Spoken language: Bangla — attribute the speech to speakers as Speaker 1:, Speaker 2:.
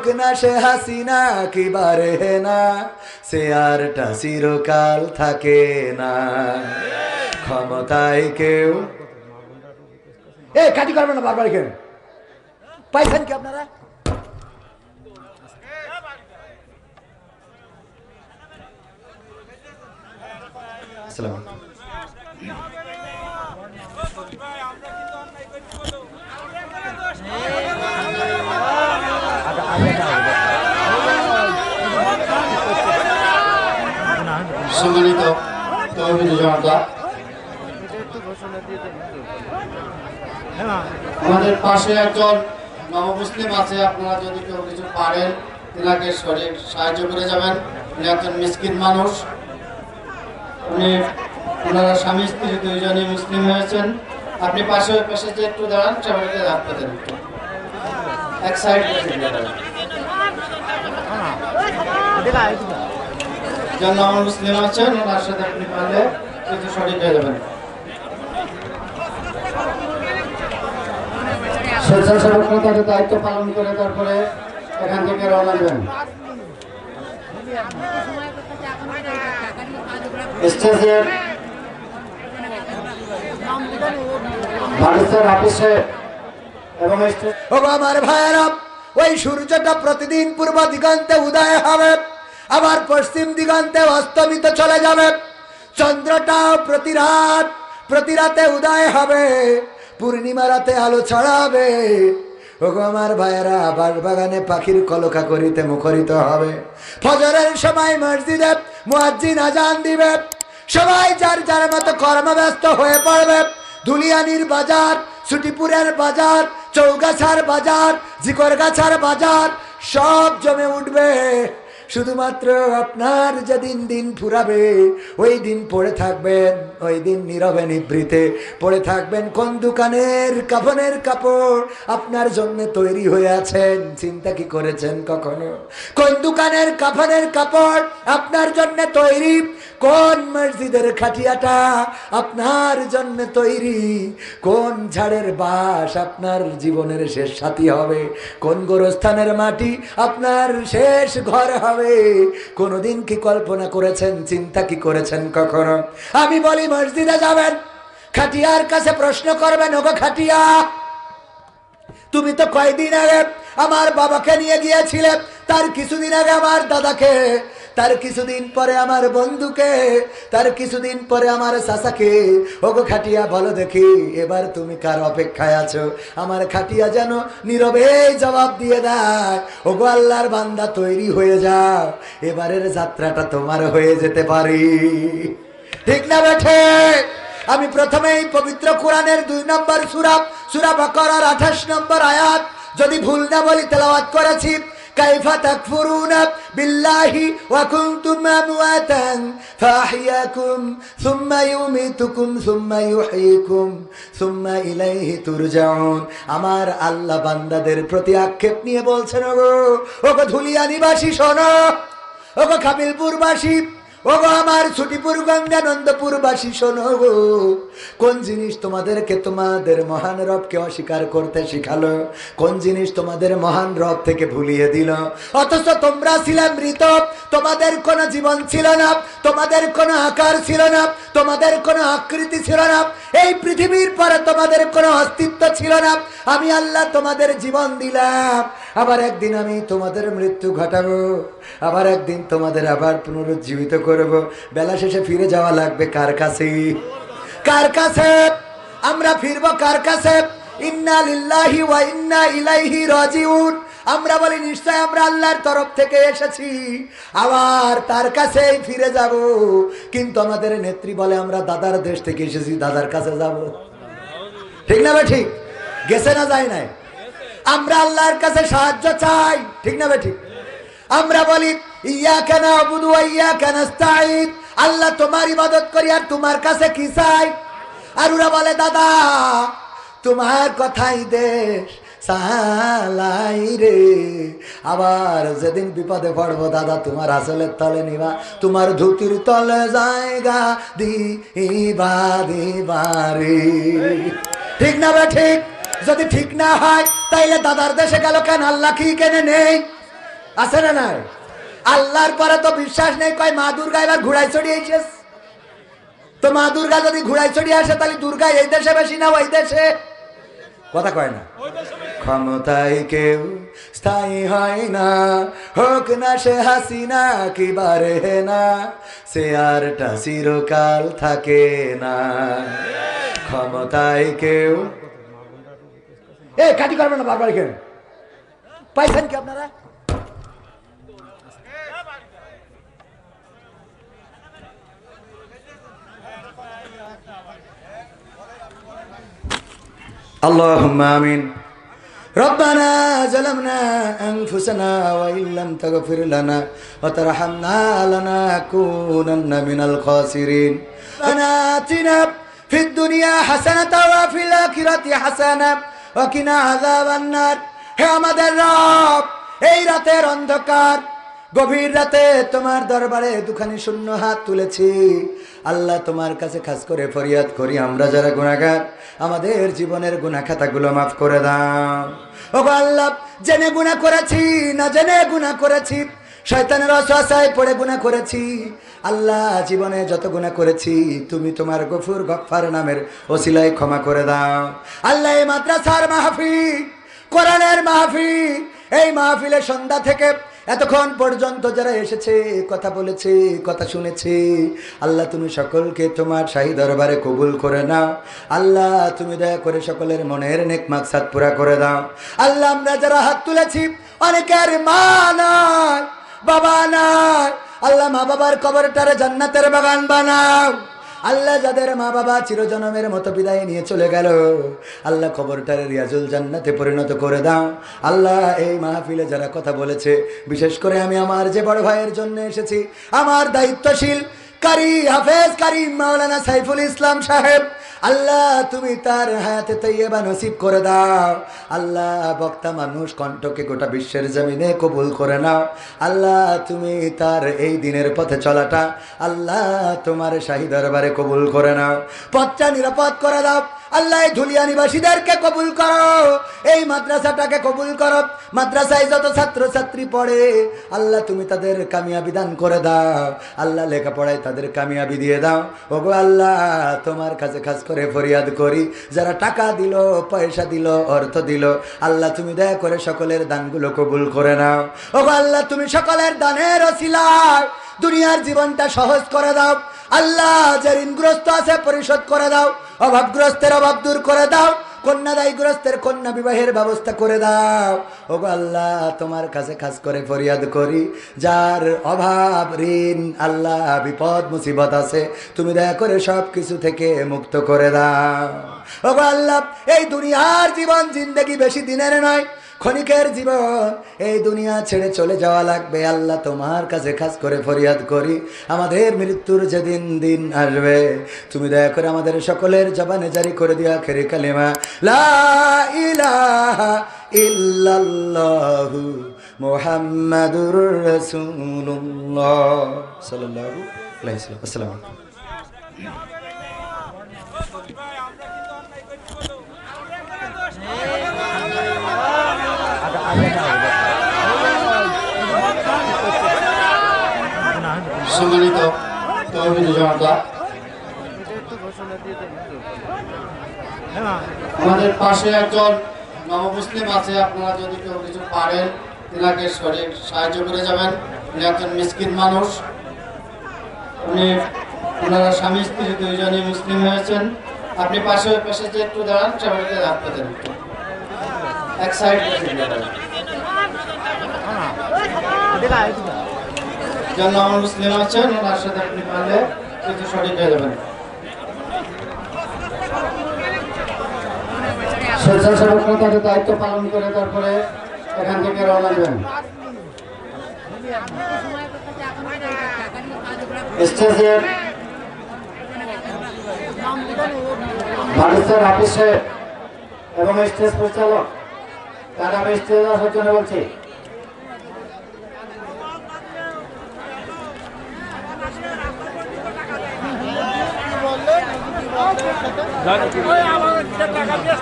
Speaker 1: হোক না, সে হাসিনা, কি বারে না? সে আরটা চিরকাল থাকে না। ক্ষমতায় কেউ
Speaker 2: এ, কাটি করবেন না বারবার এখানে। পাইছেন কি আপনারা?
Speaker 1: আসসালামু আলাইকুম।
Speaker 3: সম্মানিত তহবিল জনতা। আমাদের পাশে একজন নবমুসলিম আছে, আপনারা যদি কেউ কিছু পারেন, তেনাকে শরীর সাহায্য করে যাবেন। উনি একজন মিসকিন মানুষ। উনি ওনারা স্বামী, স্ত্রী দুইজনই মুসলিম হয়েছেন। আপনি পাশে পাশে যে একটু দাঁড়ান, সবাইকে রাখতে দেন। এক সাইড যার মুসলিম আছেন সাথে কিছু দায়িত্ব পালন করে, তারপরে এখান থেকে রওনা দেবেন ভারতের অফিসে এবং
Speaker 1: আমার ভাইয়েরা, ওই সূর্যটা প্রতিদিন পূর্ব দিগন্তে উদয় হবে। আবার পশ্চিম দিগন্তে অস্তমিত চলে যাবে। চন্দ্রটাও প্রতি রাত, প্রতি রাতে উদয় হবে। পূর্ণিমা রাতে আলো ছড়াবে। ও গো আমার ভাইয়েরা বাগানে পাখির কলকা করিতে মুখরিত হবে। ফজরের সময় মসজিদে মুয়াজ্জিন আজান দিবে। সবাই যার যার মতো কর্মব্যস্ত হয়ে পড়বে। ধুলিয়ানির বাজার, সুটিপুরের বাজার, চৌগাছার বাজার, জিকরগাছার বাজার, সব জমে উঠবে। শুধুমাত্র আপনার যেদিন দিন ফুরাবে, ওই দিন পড়ে থাকবেন, ওই দিন নীরবে নিভৃতে। পড়ে থাকবেন কোন দোকানের কাফনের কাপড়, আপনার জন্য তৈরি হয়ে আছেন। চিন্তা কি করেছেন কখনো? কোন দোকানের কাফনের কাপড়, আপনার জন্য তৈরি? কোন মসজিদের খাটিয়াটা, আপনার জন্য তৈরি? কোন ঝাড়ের বাস আপনার জীবনের শেষ সাথী হবে? কোন গোরস্থানের মাটি, আপনার শেষ ঘর হবে? কোনোদিন কি কল্পনা করেছেন, চিন্তা কি করেছেন কখনো? আমি বলি, মসজিদে যাবেন। খাটিয়ার কাছে প্রশ্ন করবেন, ওগো খাটিয়া, তুমি তো কয়দিন আগে আমার বাবাকে নিয়ে গিয়েছিলে, তার কিছুদিন আগে আমার দাদাকে তার কিছুদিন পরে আমার বন্ধুকে, তার কিছুদিন পরে আমার চাচাকে ওগো খাটিয়া বলো দেখি, এবার তুমি কার অপেক্ষায় আছো? আমার খাটিয়া যেন নীরবে জবাব দিয়ে দেয়, ওগো আল্লাহর বান্দা তৈরি হয়ে যাও, এবারের যাত্রাটা তোমার হয়ে যেতে পারি। ঠিক না বেঠে? আমি প্রথমেই পবিত্র কোরআনের দুই নম্বর সুরাব সুরা বাকরার আঠাশ নম্বর আয়াত, যদি ভুল না বলি তেলাওয়াত করেছি। তাকফুরুনা বিল্লাহি ওয়া কুনতুম আমওয়াতান ফাহিয়াকুম সুম্মা ইউমিতুকুম সুম্মা ইউহয়িকুম সুম্মা ইলাইহি তুরজাউন আমার আল্লাহ বান্দাদের প্রতি আক্ষেপ নিয়ে বলছেন, ওগো ওগো ধুলিয়া নিবাসী শোনো, ওগো খাবিলপুরবাসী ওগো আমার ছুটিপুর গঙ্গানন্দপুরবাসী শোনো গো। কোন জিনিস তোমাদেরকে তোমাদের মহান রবকে অস্বীকার করতে শিখালো? কোন জিনিস তোমাদের মহান রব থেকে ভুলিয়ে দিল? অথচ তোমরা ছিলে মৃত, তোমাদের কোনো জীবন ছিল না, তোমাদের কোনো আকার ছিল না, তোমাদের কোনো আকৃতি ছিল না, এই পৃথিবীর পরে তোমাদের কোনো অস্তিত্ব ছিল না। আমি আল্লাহ তোমাদের জীবন দিলাম। আবার একদিন আমি তোমাদের মৃত্যু ঘটাবো, আবার একদিন তোমাদের আবার পুনরুজ্জীবিত করব। বেলা শেষে ফিরে যাওয়া লাগবে কার কাছে? কার কাছে? আমরা ফিরব কার কাছে? ইন্না লিল্লাহি ওয়া ইন্না ইলাইহি রাজিউন। আমরা বলি, নিশ্চয় আমরা আল্লাহর তরফ থেকে এসেছি। আবার তার কাছেই ফিরে যাব। কিন্তু আমাদের নেত্রী বলে, আমরা দাদার দেশ থেকে এসেছি, দাদার কাছে যাব। ঠিক না ঠিক? গেছে না যায় নাই? আমরা আল্লাহর কাছে সাহায্য চাই। ঠিক না ঠিক আমরা বলি ইয়া কেন আবুদু ইয়া কেন আল্লাহ তোমার ইবাদত করি আর তোমার কাছে কি চাই? আর ওরা বলে, দাদা, তোমার কথাই দেশ রে। আবার যেদিন বিপদে পড়ব, দাদা, তোমার আসলের তলে নিবা। তোমার ধুতির তলে জায়গা দিবা দিবা রে। ঠিক না বে ঠিক যদি ঠিক না হয় তাইলে দাদার দেশে গেল কেন? আল্লাহ কি কেনে নেই? আছে না নাই? আল্লাহর পরে তো বিশ্বাস নেই, কয় মা দুর্গা এবার ঘুরাই চড়িয়েছিস তো মা দুর্গা যদি ঘুরাই চড়িয়ে আসে, তাহলে দুর্গা এই দেশে বেশি না ওই দেশে? কথা কয় না। ক্ষমতায় কেউ স্থায়ী হয় না, হোক না সে হাসিনা কি বারে না, সে আরটা চিরকাল থাকে না। ক্ষমতায় কেউ
Speaker 2: এ কাটি করবেন না বারবার এখানে
Speaker 1: পাইছেন কি আপনারা اللهم آمين ربنا ظلمنا أنفسنا وإن لم تغفر لنا وترحمنا لنكونن من الخاسرين ربنا آتنا في الدنيا حسنة وفي الآخرة حسنة ওকিনা আজাবান্নার হে আমাদের রব, এই রাতের অন্ধকার, গভীর রাতে তোমার দরবারে দুখানি শূন্য হাত তুলেছি। আল্লাহ তোমার কাছে খাস করে ফরিয়াদ করি, আমরা যারা গুণাগার আমাদের জীবনের গুণা খাতাগুলো মাফ করে দাও। ও আল্লাহ, জেনে গুণা করেছি, না জেনে গুণা করেছি শয়তানের অসহায় পড়ে গুণা করেছি। আল্লাহ জীবনে যত গুণা করেছি, তুমি তোমার গফুর গফার নামের ওসিলায় ক্ষমা করে দাও। আল্লাহ এই মাদ্রাসার মাহফিল, কোরআনের মাহফি এই মাহফিলে সন্ধ্যা থেকে এতক্ষণ পর্যন্ত যারা এসেছে, কথা বলেছে, কথা শুনেছে, আল্লাহ তুমি সকলকে তোমার শাহী দরবারে কবুল করে নাও। আল্লাহ তুমি দয়া করে সকলের মনের নেক মাকসাদ পুরা করে দাও। আল্লাহ আমরা যারা হাত তুলেছি, অনেকের মা নাই। বাবা নাই। আল্লাহ মা বাবার কবরটারে জান্নাতের বাগান বানাও। আল্লাহ যাদের মা বাবা চিরজনমের মতো বিদায় নিয়ে চলে গেল, আল্লাহ খবরটারে রিয়াজুল জান্নাতে পরিণত করে দাও। আল্লাহ এই মাহফিলে যারা কথা বলেছে, বিশেষ করে আমি আমার যে বড় ভাইয়ের জন্য এসেছি, আমার দায়িত্বশীল কারি হাফেজ কারি মাওলানা সাইফুল ইসলাম সাহেব আল্লাহ, তুমি তার হায়াতে তৈবা নসিব করে দাও। আল্লাহ, বক্তা মানুষ কণ্ঠকে গোটা বিশ্বের জমিনে কবুল করে নাও। আল্লাহ, তুমি তার এই দিনের পথে চলাটা আল্লাহ তোমার শাহী দরবারে কবুল করে নাও। পথটা নিরাপদ করে দাও। আল্লাহ ধুলিয়া নিবাসীদেরকে কবুল করো। এই মাদ্রাসাটাকে কবুল করো। মাদ্রাসায় যত ছাত্র ছাত্রী পড়ে, আল্লাহ তুমি তাদের কামিয়াবি দান করে দাও। আল্লাহ লেখাপড়ায় তাদের কামিয়াবি দিয়ে দাও। ওগো আল্লাহ, তোমার কাছে খাস করে ফরিয়াদ করি। যারা টাকা দিল, পয়সা দিল, অর্থ দিল, আল্লাহ তুমি দয়া করে সকলের দানগুলো কবুল করে নাও। ওগো আল্লাহ, তুমি সকলের দানের অসিলায় দুনিয়ার জীবনটা সহজ করে দাও। আল্লাহ যে ঋণগ্রস্ত আছে পরিশোধ করে দাও, অভাবগ্রস্তের অভাব দূর করে দাও, কন্যাদায়গ্রস্তের কন্যা বিবাহের ব্যবস্থা করে দাও। ও আল্লাহ, তোমার কাছে খাস করে ফরিয়াদ করি, যার অভাব, ঋণ, আল্লাহ, বিপদ, মুসিবত আছে, তুমি দয়া করে সব কিছু থেকে মুক্ত করে দাও। ও আল্লাহ, এই দুনিয়ার জীবন জিন্দগি বেশি দিনের নয় ক্ষণিকের জীবন, এই দুনিয়া ছেড়ে চলে যাওয়া লাগবে। আল্লাহ তোমার কাছে খাস করে ফরিয়াদ করি। আমাদের মৃত্যুর যেদিন দিন আসবে, তুমি দয়া করে আমাদের সকলের জবানে জারি করে দিয়া খেরে কালিমা। লা ইলাহা ইল্লাল্লাহু মুহাম্মাদুর আলাইকুম।
Speaker 3: সম্মানিত জনতা। আমাদের পাশে একজন নবমুসলিম আছে, আপনারা যদি কেউ কিছু পারেন, তিনাকে শরীর সাহায্য করে যাবেন। উনি একজন মিসকিন মানুষ। উনি ওনারা স্বামী, স্ত্রী দুইজনই মুসলিম হয়েছেন। আপনি পাশে পাশে যে একটু দাঁড়ান সবাইকে রাখতে দেন এক সাইড যার নাম মুসলিম আছেন, ওনার সাথে আপনি পারলে কিছু সঠিক হয়ে যাবেন। স্বেচ্ছাসেবকরা তাদের দায়িত্ব পালন করে তারপরে এখান থেকে রওনা দেবেন। স্টেজে ভারতের হাফিজ এবং স্টেজ পরিচালক, তারা আমি স্টেজ আসার জন্য বলছি
Speaker 4: টাকা দিয়ে